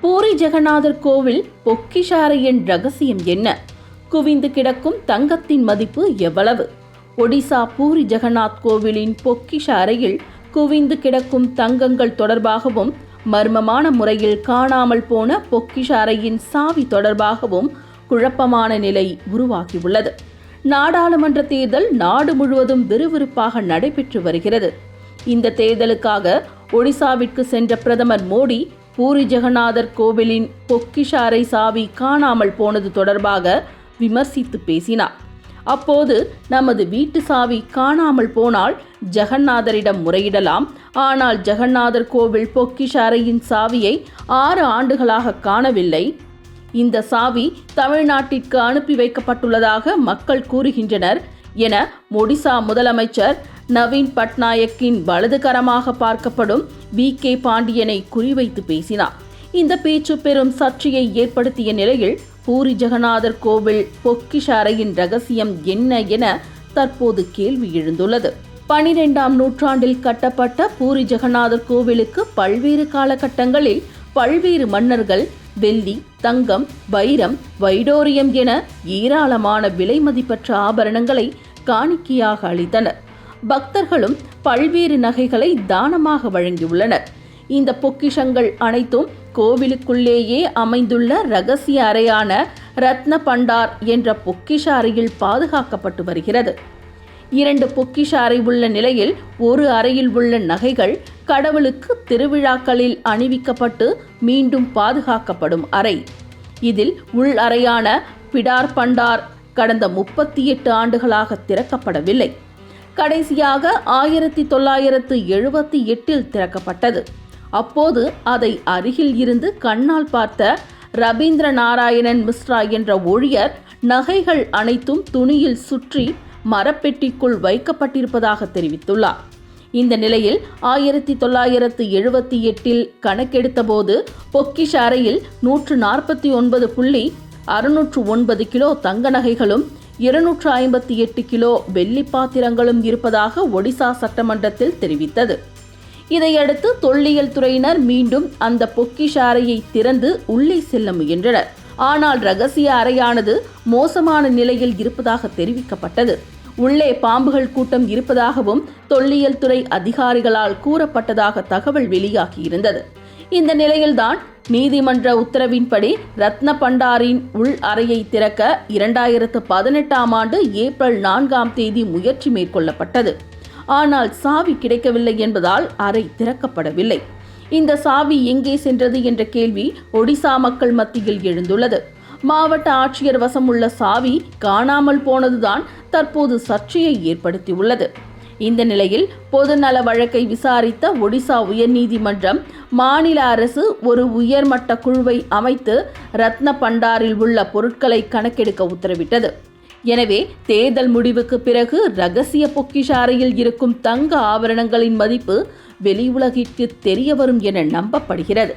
பூரி ஜெகநாதர் கோவில் பொக்கிஷாரையின் ரகசியம் என்ன? குவிந்து கிடக்கும் தங்கத்தின் மதிப்பு எவ்வளவு? ஒடிசா பூரி ஜெகநாத் கோவிலின் பொக்கிஷ அறையில் குவிந்து கிடக்கும் தங்கங்கள் தொடர்பாகவும் மர்மமான முறையில் காணாமல் போன பொக்கிஷ அறையின் சாவி தொடர்பாகவும் குழப்பமான நிலை உருவாகியுள்ளது. நாடாளுமன்ற தேர்தல் நாடு முழுவதும் விறுவிறுப்பாக நடைபெற்று வருகிறது. இந்த தேர்தலுக்காக ஒடிசாவிற்கு சென்ற பிரதமர் மோடி பூரி ஜெகநாதர் கோவிலின் பொக்கிஷாரை சாவி காணாமல் போனது தொடர்பாக விமர்சித்து பேசினார். அப்போது நமது வீட்டு சாவி காணாமல் போனால் ஜெகநாதரிடம் முறையிடலாம். ஆனால் ஜெகநாதர் கோவில் பொக்கிஷ அறையின் சாவியை ஆறு ஆண்டுகளாக காணவில்லை. இந்த சாவி தமிழ்நாட்டிற்கு அனுப்பி வைக்கப்பட்டுள்ளதாக மக்கள் கூறுகின்றனர் என ஒடிசா முதலமைச்சர் நவீன் பட்நாயக்கின் வலதுகரமாக பார்க்கப்படும் வி கே பாண்டியனை குறிவைத்து பேசினார். இந்த பேச்சு பெரும் சர்ச்சையை ஏற்படுத்திய நிலையில் பூரி ஜெகநாதர் கோவில் பொக்கிஷ அறையின் ரகசியம் என்ன என தற்போது கேள்வி எழுந்துள்ளது. பனிரெண்டாம் நூற்றாண்டில் கட்டப்பட்ட பூரி ஜெகநாதர் கோவிலுக்கு பல்வேறு காலகட்டங்களில் பல்வேறு மன்னர்கள் வெள்ளி தங்கம் வைரம் வைடோரியம் என ஏராளமான விலை மதிப்பற்ற ஆபரணங்களை காணிக்கையாக அளித்தனர். பக்தர்களும் பல்வேறு நகைகளை தானமாக வழங்கியுள்ளனர். இந்த பொக்கிஷங்கள் அனைத்தும் கோவிலுக்குள்ளேயே அமைந்துள்ள ரகசிய அறையான ரத்ன பண்டார் என்ற பொக்கிஷ அறையில் பாதுகாக்கப்பட்டு வருகிறது. இரண்டு பொக்கிஷ அறை உள்ள நிலையில் ஒரு அறையில் உள்ள நகைகள் கடவுளுக்கு திருவிழாக்களில் அணிவிக்கப்பட்டு மீண்டும் பாதுகாக்கப்படும் அறை. இதில் உள் அறையான பிடார் பண்டார் கடந்த முப்பத்தி எட்டு ஆண்டுகளாக திறக்கப்படவில்லை. கடைசியாக ஆயிரத்தி தொள்ளாயிரத்து எழுபத்தி எட்டில் திறக்கப்பட்டது. அப்போது அதை அருகில் இருந்து கண்ணால் பார்த்த ரவீந்திர நாராயணன் மிஸ்ரா என்ற ஊழியர் நகைகள் அனைத்தும் துணியில் சுற்றி மரப்பெட்டிக்குள் வைக்கப்பட்டிருப்பதாக தெரிவித்துள்ளார். இந்த நிலையில் ஆயிரத்தி தொள்ளாயிரத்து எழுபத்தி எட்டில் கணக்கெடுத்தபோது பொக்கிஷ அறையில் நூற்று நாற்பத்தி ஒன்பது புள்ளி அறுநூற்று ஒன்பது கிலோ தங்க நகைகளும் இருநூற்று ஐம்பத்தி எட்டு கிலோ வெள்ளி பாத்திரங்களும் இருப்பதாக ஒடிசா சட்டமன்றத்தில் தெரிவித்தது. இதையடுத்து தொல்லியல் துறையினர் மீண்டும் அந்த பொக்கிஷ அறையை திறந்து உள்ளே செல்ல முயன்றனர். ஆனால் ரகசிய அறையானது மோசமான நிலையில் இருப்பதாக தெரிவிக்கப்பட்டது. உள்ளே பாம்புகள் கூட்டம் இருப்பதாகவும் தொல்லியல் துறை அதிகாரிகளால் கூறப்பட்டதாக தகவல் வெளியாகியிருந்தது. இந்த நிலையில்தான் நீதிமன்ற உத்தரவின்படி ரத்ன பண்டாரின் உள் அறையை திறக்க இரண்டாயிரத்து பதினெட்டாம் ஆண்டு ஏப்ரல் நான்காம் தேதி முயற்சி மேற்கொள்ளப்பட்டது. ஆனால் சாவி கிடைக்கவில்லை என்பதால் அறை திறக்கப்படவில்லை. இந்த சாவி எங்கே சென்றது என்ற கேள்வி ஒடிசா மக்கள் மத்தியில் எழுந்துள்ளது. மாவட்ட ஆட்சியர் வசம் உள்ள சாவி காணாமல் போனதுதான் தற்போது சர்ச்சையை ஏற்படுத்தியுள்ளது. இந்த நிலையில் பொதுநல வழக்கை விசாரித்த ஒடிசா உயர்நீதிமன்றம் மாநில அரசு ஒரு உயர்மட்ட குழுவை அமைத்து ரத்ன பண்டாரில் உள்ள பொருட்களை கணக்கெடுக்க உத்தரவிட்டது. எனவே தேர்தல் முடிவுக்கு பிறகு ரகசிய பொக்கிஷ அறையில் இருக்கும் தங்க ஆபரணங்களின் மதிப்பு வெளியுலகிற்கு தெரிய வரும் என நம்பப்படுகிறது.